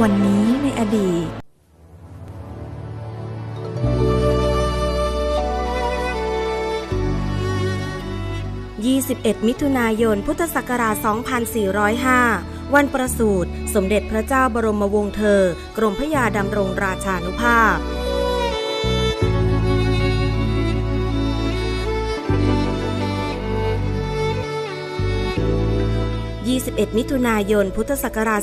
วันนี้ในอดีต 21 มิถุนายน พุทธศักราช 2405 วันประสูติ สมเด็จพระเจ้าบรมวงศ์เธอ กรมพระยาดำรงราชานุภาพ 21 มิถุนายน พุทธศักราช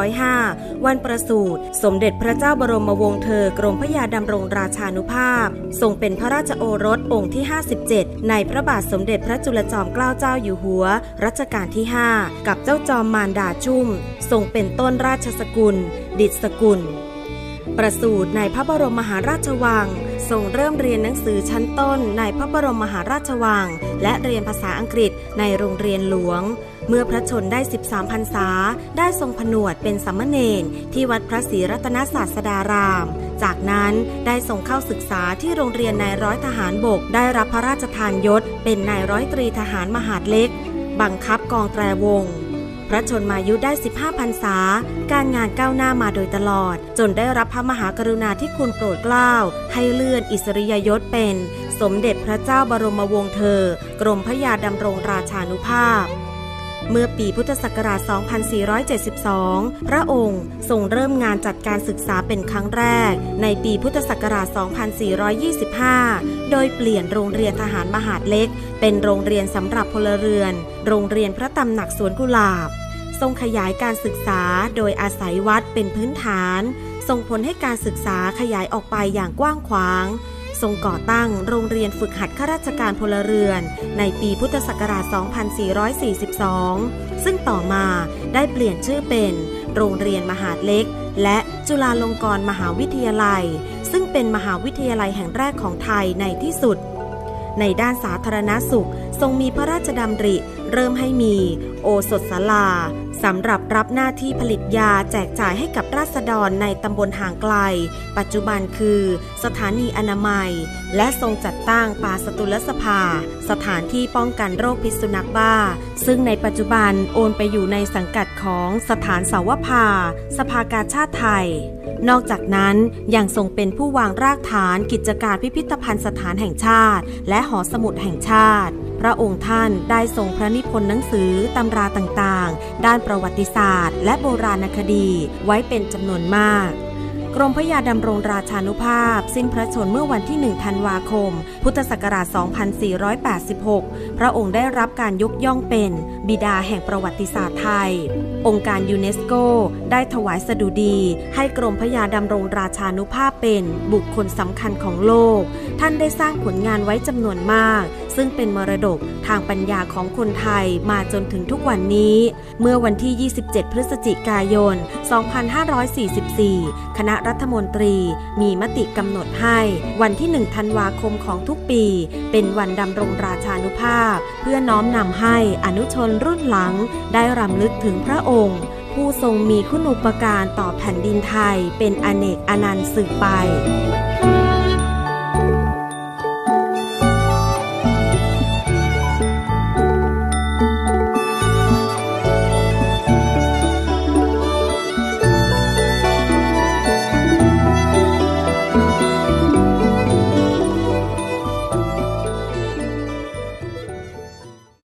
2405 วันประสูติสมเด็จพระเจ้าบรมวงศ์เธอกรมพระยาดำรงราชานุภาพ ทรงเป็นพระราชโอรสองค์ที่ 57 ในพระบาทสมเด็จพระจุลจอมเกล้าเจ้าอยู่หัว รัชกาลที่ 5 กับเจ้าจอมมารดาชุ่ม ทรงเป็นต้นราชสกุล ดิษสกุล ประสูติในพระบรมมหาราชวัง ทรงเริ่มเรียนหนังสือชั้นต้นในพระบรมมหาราชวัง และเรียนภาษาอังกฤษในโรงเรียนหลวง เมื่อพระชนได้ 13พรรษา ได้ทรงผนวดเป็นสัมมเนนที่วัดพระศรีรัตนศาสดาราม จากนั้นได้ทรงเข้าศึกษาที่โรงเรียนนายร้อยทหารบก ได้รับพระราชทานยศ เป็นนายร้อยตรีทหารมหาดเล็ก บังคับกองแตรวง พระชนมายุได้ 15พรรษา การงานก้าวหน้ามาโดยตลอด จนได้รับพระมหากรุณาธิคุณโปรดเกล้า ให้เลื่อนอิสริยยศเป็น สมเด็จพระเจ้าบรมวงศ์เธอ กรมพระยาดำรงราชานุภาพ เมื่อปีพุทธศักราช 2472 พระองค์ทรงเริ่มงานจัดการศึกษาเป็นครั้งแรก ในปีพุทธศักราช 2425 โดยเปลี่ยนโรงเรียนทหารมหาดเล็ก เป็นโรงเรียนสำหรับพลเรือน โรงเรียนพระตำหนักสวนกุหลาบ ทรงขยายการศึกษาโดยอาศัยวัดเป็นพื้นฐาน ส่งผลให้การศึกษาขยายออกไปอย่างกว้างขวาง ทรงก่อตั้งโรงเรียนฝึกหัดข้าราชการพลเรือน ในปีพุทธศักราช 2442 ซึ่งต่อมาได้เปลี่ยนชื่อเป็น โรงเรียนมหาดเล็ก และจุฬาลงกรณ์มหาวิทยาลัย ซึ่งเป็นมหาวิทยาลัยแห่งแรกของไทยในที่สุด ในด้านสาธารณสุข ทรงมีพระราชดำริ เริ่มให้มีโอสถศาลาสำหรับรับหน้าที่ผลิตยาแจกจ่ายให้กับราษฎรในตำบลห่างไกล ปัจจุบันคือ สถานีอนามัย และทรงจัดตั้งป่าสตุลสภา สถานที่ป้องกันโรคพิษสุนัขบ้า ซึ่งในปัจจุบันโอนไปอยู่ในสังกัดของสถานสาวภา สภากาชาติไทย นอกจากนั้นยังทรงเป็นผู้วางรากฐานกิจการพิพิธภัณฑ์สถานแห่งชาติ และหอสมุดแห่งชาติ พระองค์ท่านได้ทรงพระนิพนธ์หนังสือตำราต่างๆ ด้านประวัติศาสตร์ และโบราณคดีไว้เป็นจำนวนมาก กรมพระยาดำรงราชานุภาพ สิ้นพระชนเมื่อวันที่ 1 ธันวาคม พุทธศักราช 2486 พระองค์ได้รับการยกย่องเป็น บิดาแห่งประวัติศาสตร์ไทย องค์การยูเนสโกได้ถวายสดุดี ให้กรมพระยาดำรงราชานุภาพเป็นบุคคลสำคัญของโลก ท่านได้สร้างผลงานไว้จำนวนมาก ซึ่งเป็นมรดกทางปัญญาของคนไทยมาจนถึงทุกวันนี้ เมื่อวันที่ 27 พฤศจิกายน 2544 คณะรัฐมนตรี มีมติกำหนดให้วันที่ 1 ธันวาคมของทุกปี เป็นวันดำรงราชานุภาพ เพื่อน้อมนำให้อนุชนรุ่นหลังได้รำลึกถึงพระองค์ ผู้ทรงมีคุณูปการต่อแผ่นดินไทย เป็นอเนกอนันต์สืบไป